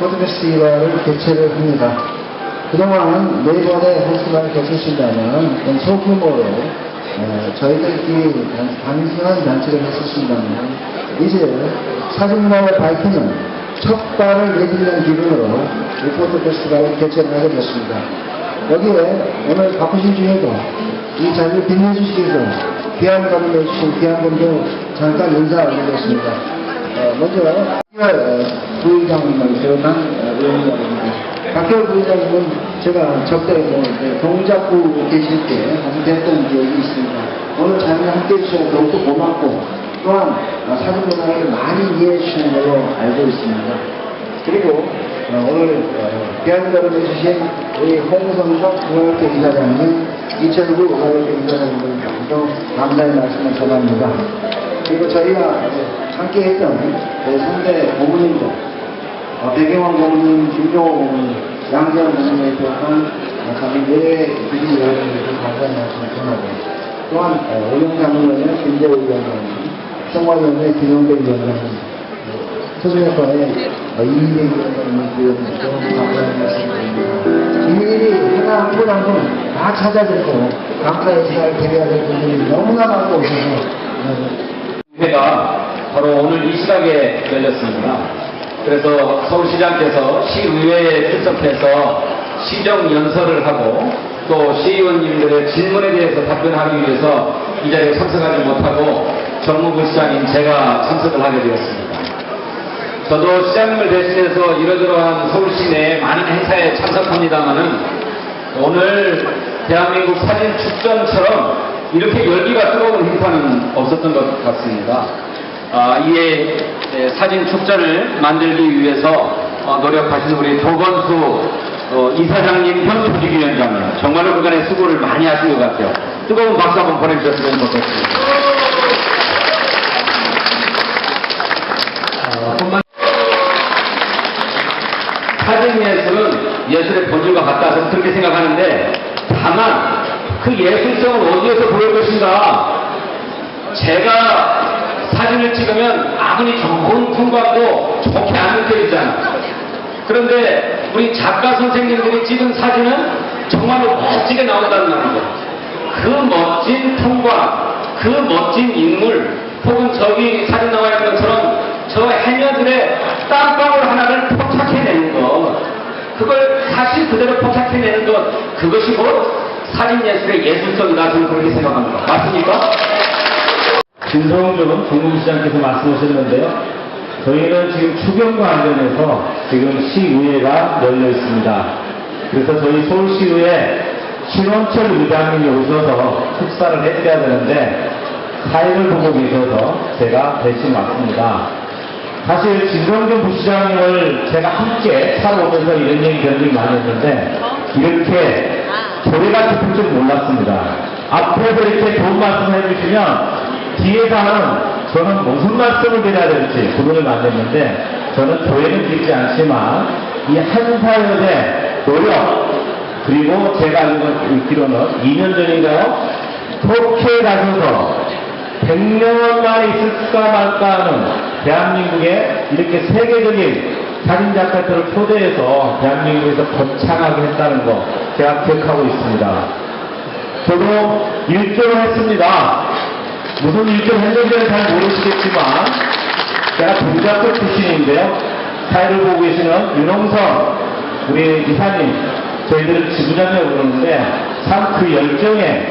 포드 페스티벌을 개최를 합니다. 그동안 네 번의 페스티벌을 개최했다면 소규모로 어, 저희들끼리 단- 단순한 잔치를 했었습니다만 이제 사진문화를 밝히는 첫 발을 내딛는 기분으로 이 포드 페스티벌을 개최를 하게 됐습니다. 여기에 오늘 바쁘신 중에도 이 자리를 빛내주시기 위해서 귀한 감을 내주신 귀한 분들 잠깐 인사 올리겠습니다. 어, 먼저 박결 부의장님을 비롯한 어, 의원님입니다. 박결 부의장님은 제가 저때 뭐 동작구 계실 때 함께 했던 기억이 있습니다. 오늘 자리에 함께 해주셔서 더욱더 고맙고 또한 어, 사진 문화를 많이 이해해 주시는 걸로 알고 있습니다. 그리고 어, 오늘 어, 대한민국을 해주신 우리 홍성석 중앙대 이사장님, 이철구 중앙대 이사장님도 감사의 말씀을 전합니다. 그리고 저희가 함께 했던 그 선대 고문님들, 어, 백영환 고문님, 김종호 고문님, 양재현 고문님에 비롯한 어, 저희 네 분이 여러분들께 감사의 말씀을 전하고 또한 어, 의원의 김재호 위원장님, 성화위원회 김영배 위원장님, 소중했건에 이인의 위원님도 감사의 말씀드립니다. 일일이 하나 한분 한 분 다 찾아뵙고 감사의 시간을 드려야 될 분들이 너무나 많고 오셔서 어, 바로 오늘 이 시각에 열렸습니다. 그래서 서울시장께서 시의회에 출석해서 시정 연설을 하고 또 시의원님들의 질문에 대해서 답변하기 위해서 이 자리에 참석하지 못하고 정무부 시장인 제가 참석을 하게 되었습니다. 저도 시장님을 대신해서 이러저러한 서울시 내 많은 행사에 참석합니다만은 오늘 대한민국 사진 축전처럼 이렇게 열기가 뜨거운 행사는 없었던 것 같습니다. 아, 이에 에, 사진 축전을 만들기 위해서 어, 노력하신 우리 조건수 어, 이사장님 현 조직위원장님 정말로 그간의 수고를 많이 하신 것 같아요. 뜨거운 박수 한번 보내주셨으면 좋겠습니다. 어, 사진 예술은 예술의 본질과 같다 저는 그렇게 생각하는데 다만 그 예술성을 어디에서 보일 것인가 제가 사진을 찍으면 아무리 좋은 풍광도 좋게 안 느껴지잖아. 그런데 우리 작가 선생님들이 찍은 사진은 정말로 멋지게 나온다는 말이죠 그 멋진 풍광 그 멋진 인물 혹은 저기 사진 나와 있는 것처럼 저 해녀들의 땀방울 하나를 포착해내는 것. 그걸 사실 그대로 포착해내는 것. 그것이 곧 사진 예술의 예술성이다 저는 그렇게 생각합니다. 맞습니까? 진성준 정무시장께서 말씀하셨는데요. 저희는 지금 추경과 관련해서 지금 시의회가 열려 있습니다. 그래서 저희 서울시의회 신원철 의장님이 오셔서 축사를 해드려야 되는데 사회를 보고 계셔서 제가 대신 왔습니다. 사실 진성준 부시장님을 제가 함께 차로 오면서 이런 얘기 얘기 많이 했는데 이렇게 교회가 깊을 줄 몰랐습니다. 앞에서 이렇게 좋은 말씀을 해주시면 뒤에서는 저는 무슨 말씀을 드려야 될지 구분을 만들었는데 저는 교회는 믿지 않지만 이 한사연의 노력 그리고 제가 알고 있기로는 2년 전인가요? 터키에 가셔서 100년만 있을까 말까 하는 대한민국의 이렇게 세계적인 사진 작가들을 초대해서 대한민국에서 거창하게 했다는 거 제가 기억하고 있습니다. 저도 일조를 했습니다. 무슨 일조를 했는지는 잘 모르시겠지만 제가 동작도 출신인데요. 사회를 보고 계시는 윤홍선 우리 이사님 저희들은 지부장이라고 그러는데 참 그 열정에